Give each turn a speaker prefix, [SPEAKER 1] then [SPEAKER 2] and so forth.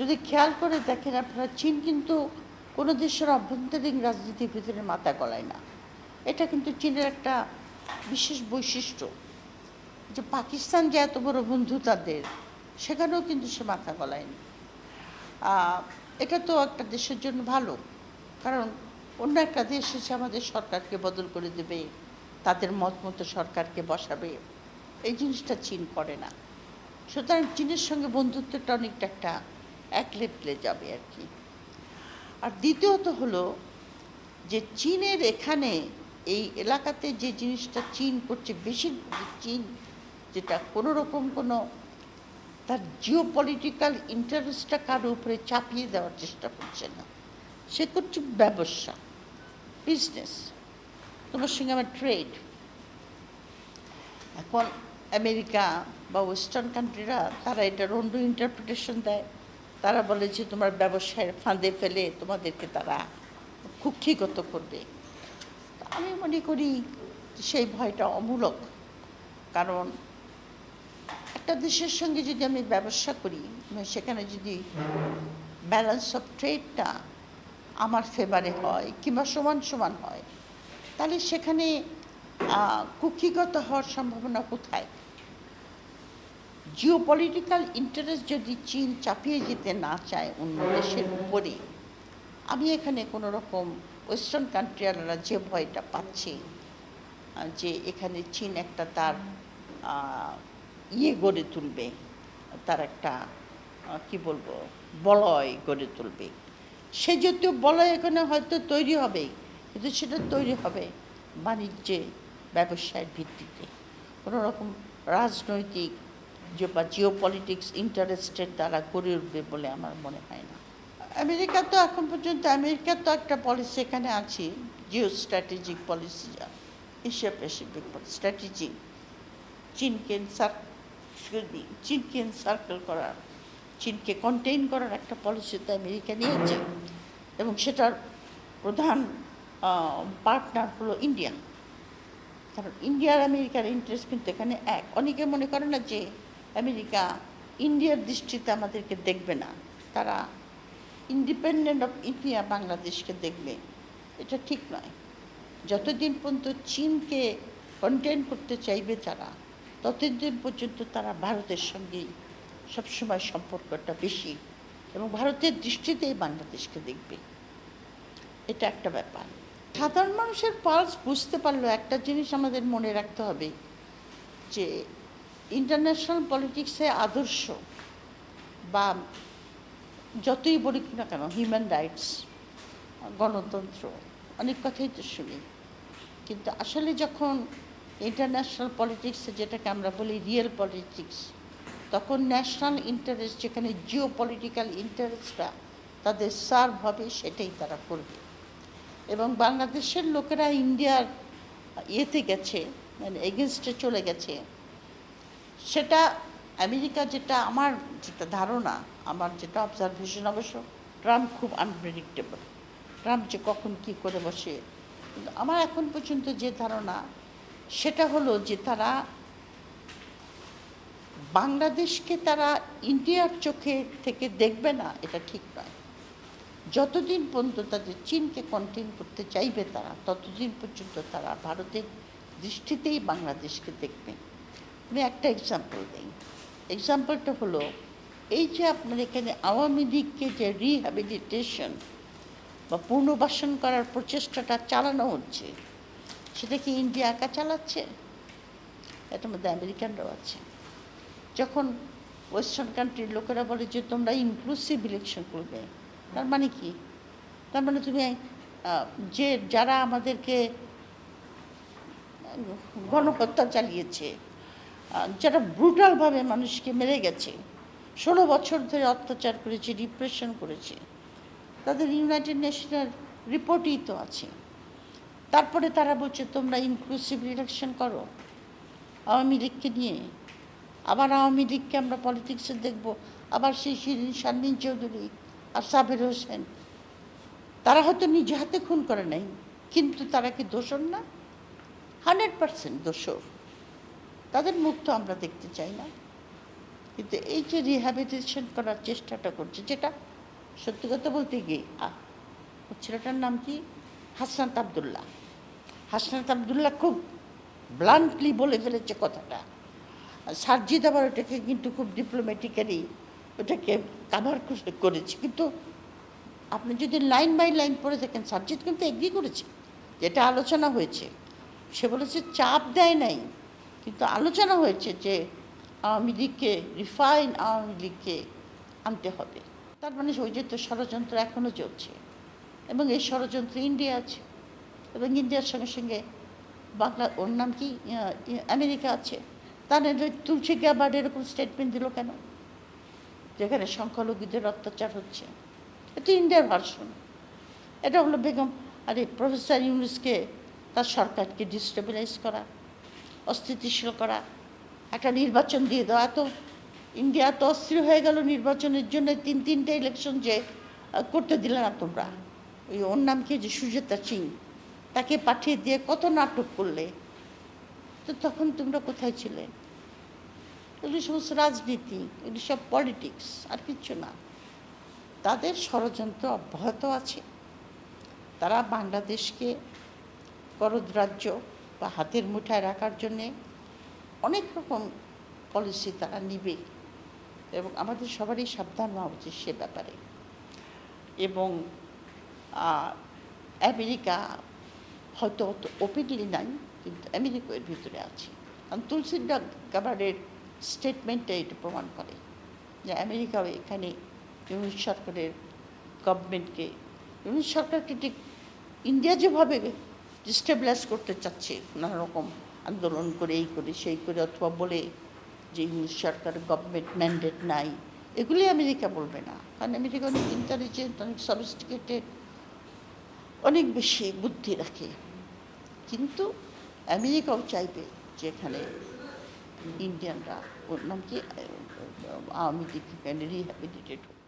[SPEAKER 1] যদি খেয়াল করে দেখেন, আপনারা চীন কিন্তু কোনো দেশের অভ্যন্তরীণ রাজনীতির ভিতরে মাথা গলায় না। এটা কিন্তু চীনের একটা বিশেষ বৈশিষ্ট্য যে পাকিস্তান যে এত বড় বন্ধু তাদের, সেখানেও কিন্তু সে মাথা গলায়নি। এটা তো একটা দেশের জন্য ভালো, কারণ অন্য একটা দেশ এসে আমাদের সরকারকে বদল করে দেবে, তাদের মত মতো সরকারকে বসাবে, এই জিনিসটা চীন করে না। সুতরাং চীনের সঙ্গে বন্ধুত্বটা অনেকটা একটা এক লেভেলে যাবে আর কি। আর দ্বিতীয়ত হলো যে চীনের এখানে এই এলাকাতে যে জিনিসটা চীন করছে বেশিরভাগ চীন যেটা কোনো রকম কোনো তার জিও পলিটিক্যাল ইন্টারেস্টটা কারও উপরে চাপিয়ে দেওয়ার চেষ্টা করছে না। সে করছে ব্যবসা বিজনেস তোমার সঙ্গে আমার ট্রেড এখন আমেরিকা বা ওয়েস্টার্ন কান্ট্রিরা তারা এটার অন্য ইন্টারপ্রিটেশন দেয়। তারা বলে যে তোমার ব্যবসায়ের ফাঁদে ফেলে তোমাদেরকে তারা কুক্ষিগত করবে। আমি মনে করি সেই ভয়টা অমূলক, কারণ একটা দেশের সঙ্গে যদি আমি ব্যবসা করি মানে সেখানে যদি ব্যালেন্স অফ ট্রেডটা আমার ফেভারে হয় কিংবা সমান সমান হয়, তাহলে সেখানে কুক্ষিগত হওয়ার সম্ভাবনা কোথায়? জিও পলিটিক্যাল ইন্টারেস্ট যদি চীন চাপিয়ে যেতে না চায় অন্য দেশের উপরে, আমি এখানে কোনো রকম ওয়েস্টার্ন কান্ট্রিয়ানরা যে ভয়টা পাচ্ছে। যে এখানে চীন একটা তার ইয়ে গড়ে তুলবে, তার একটা কি বলব, বলয় গড়ে তুলবে। সে জাতীয় বলয় এখানে হয়তো তৈরি হবে, কিন্তু সেটা তৈরি হবে বাণিজ্যে, ব্যবসায়ের ভিত্তিতে। কোনো রকম রাজনৈতিক যে বা জিও পলিটিক্স ইন্টারেস্টের দ্বারা গড়ে উঠবে বলে আমার মনে হয় না। আমেরিকা তো এখন পর্যন্ত আমেরিকার তো একটা পলিসি এখানে আছে জিও স্ট্র্যাটেজিক পলিসি যা এশিয়া প্যাসিফিক স্ট্র্যাটেজি চীনকে me, চীনকে সার্কেল করার চীনকে কন্টেইন করার একটা পলিসি তো আমেরিকা নিয়েছে। এবং সেটার প্রধান পার্টনার হলো ইন্ডিয়া। কারণ ইন্ডিয়ার আমেরিকার ইন্টারেস্ট কিন্তু এখানে এক। অনেকে মনে করে না যে আমেরিকা, ইন্ডিয়ার দৃষ্টিতে আমাদেরকে দেখবে না। তারা ইন্ডিপেন্ডেন্ট অফ ইন্ডিয়া বাংলাদেশকে দেখবে। এটা ঠিক নয়। যতদিন পর্যন্ত চীনকে কন্টেন করতে চাইবে তারা, ততদিন পর্যন্ত তারা ভারতের সঙ্গেই সবসময় সম্পর্কটা বেশি এবং ভারতের দৃষ্টিতেই বাংলাদেশকে দেখবে। এটা একটা ব্যাপার। সাধারণ মানুষের পালস বুঝতে পারল একটা জিনিস আমাদের মনে রাখতে হবে যে ইন্টারন্যাশনাল পলিটিক্সে আদর্শ বা যতই বলি না কেন হিউম্যান রাইটস গণতন্ত্র, অনেক কথাই তো শুনি। কিন্তু আসলে যখন ইন্টারন্যাশনাল পলিটিক্সে যেটাকে আমরা বলি রিয়েল পলিটিক্স তখন ন্যাশনাল ইন্টারেস্ট যেখানে জিও পলিটিক্যাল ইন্টারেস্টটা তাদের সার্ভ হবে, সেটাই তারা করবে। এবং বাংলাদেশের লোকেরা ইন্ডিয়ার ইয়েতে গেছে মানে এগেনস্টে চলে গেছে। সেটা আমেরিকা যেটা আমার যেটা ধারণা, আমার যেটা অবজারভেশন অবশ্য ট্রাম্প খুব আনপ্রেডিক্টেবল ট্রাম্প যে কখন কি করে বসে। কিন্তু আমার এখন পর্যন্ত যে ধারণা, সেটা হলো যে তারা বাংলাদেশকে তারা ইন্ডিয়ার চোখে থেকে দেখবে না, এটা ঠিক নয়। যতদিন পর্যন্ত তাদের চীনকে কন্টেন করতে চাইবে তারা, ততদিন পর্যন্ত তারা ভারতের দৃষ্টিতেই বাংলাদেশকে দেখবে। আমি একটা এক্সাম্পল দিই। এক্সাম্পলটা হলো, এই যে আপনার এখানে আওয়ামী লীগকে যে রিহ্যাবিলিটেশন বা পুনর্বাসন করার প্রচেষ্টাটা চালানো হচ্ছে, সেটা কি ইন্ডিয়া একা চালাচ্ছে? এটার মধ্যে আমেরিকানরাও আছে। যখন ওয়েস্টার্ন কান্ট্রির লোকেরা বলে যে তোমরা ইনক্লুসিভ ইলেকশন করবে, তার মানে কি? তার মানে তুমি যে, যারা আমাদেরকে গণহত্যা চালিয়েছে যারা ব্রুটালভাবে মানুষকে মেরে গেছে, ষোলো বছর ধরে অত্যাচার করেছে ডিপ্রেশন করেছে, তাদের ইউনাইটেড নেশনের রিপোর্টই তো আছে। তারপরে তারা বলছে, তোমরা ইনক্লুসিভ ইলেকশন করো আওয়ামী লীগকে নিয়ে। আবার আওয়ামী লীগকে আমরা পলিটিক্সে দেখব। আবার সেই শিরিন শারমিন চৌধুরী আর সাবের হোসেন, তারা হয়তো নিজে হাতে খুন করে নাই, কিন্তু তারা কি দোষর না? হান্ড্রেড পার্সেন্ট দোষর। তাদের মুখ তো আমরা দেখতে চাই না। কিন্তু এই যে রিহ্যাবিলিটেশন করার চেষ্টাটা করছে, যেটা সত্যি কথা বলতে গিয়ে ছেলেটার নাম কি? হাসনাত আবদুল্লাহ। হাসনাত আবদুল্লাহ খুব ব্লান্টলি বলে ফেলেছে কথাটা। সার্জিদ আবার ওটাকে কিন্তু খুব ডিপ্লোম্যাটিক্যালি ওটাকে কাভার করেছে। কিন্তু আপনি যদি লাইন বাই লাইন পড়ে থাকেন সার্জিদ কিন্তু এগ্রি করেছে। যেটা আলোচনা হয়েছে, সে বলেছে, চাপ দেয় নাই। কিন্তু আলোচনা হয়েছে যে আওয়ামী লীগকে রিফাইন আওয়ামী লীগকে আনতে হবে। তার মানে ওই যে তো ষড়যন্ত্র এখনও চলছে এবং এই ষড়যন্ত্র ইন্ডিয়া আছে এবং ইন্ডিয়ার সঙ্গে সঙ্গে বাংলা ওর নাম কি? আমেরিকা আছে। তাহলে তুলসী গ্যাবার্ড এরকম স্টেটমেন্ট দিল কেন? যেখানে সংখ্যালঘুদের অত্যাচার হচ্ছে। এটা ইন্ডিয়ার ভার্সন। এটা হলো বেগম, আরে প্রফেসর ইউনুসকে তার সরকারকে ডিস্টেবিলাইজ করা। অস্থিতিশীল করা, একটা নির্বাচন দিয়ে দেওয়া। তো ইন্ডিয়া তো অস্থির হয়ে গেল নির্বাচনের জন্য তিন, তিনটে ইলেকশন যে করতে দিলে না তোমরা। ওই ওর নাম কি যে সুজাতা সিং? তাকে পাঠিয়ে দিয়ে কত নাটক করলে? তো তখন তোমরা কোথায় ছিলে? এগুলি সমস্ত রাজনীতি, এগুলি সব পলিটিক্স আর কিচ্ছু না। তাদের ষড়যন্ত্র অব্যাহত আছে। তারা বাংলাদেশকে করদ্রাজ্য বা হাতের মুঠায় রাখার জন্যে অনেক রকম পলিসি তারা নিবে এবং আমাদের সবারই সাবধান হওয়া উচিত সে ব্যাপারে। এবং আমেরিকা হয়তো অত ওপেনলি নাই, কিন্তু আমেরিকা এর ভিতরে আছে। কারণ তুলসী গাবারের স্টেটমেন্টটা এটা প্রমাণ করে যে আমেরিকাও এখানে ইউনিট সরকারের গভর্নমেন্টকে ইউনিট সরকারকে ঠিক ইন্ডিয়া যেভাবে ডিস্টেবিলাইজ করতে চাচ্ছে, নানা রকম আন্দোলন করে, এই করে, সেই করে, অথবা বলে যে ইউনিট সরকার গভর্নমেন্ট ম্যান্ডেট নাই, এগুলি আমেরিকা বলবে না। কারণ আমেরিকা অনেক ইন্টেলিজেন্ট অনেক সফিস্টিকেটেড অনেক বেশি বুদ্ধি রাখে। কিন্তু আমেরিকাও চাইবে যে এখানে ইন্ডিয়ানরা ওর নাম কি? আওয়ামী লীগ রিহ্যাবিলিটেড হোক।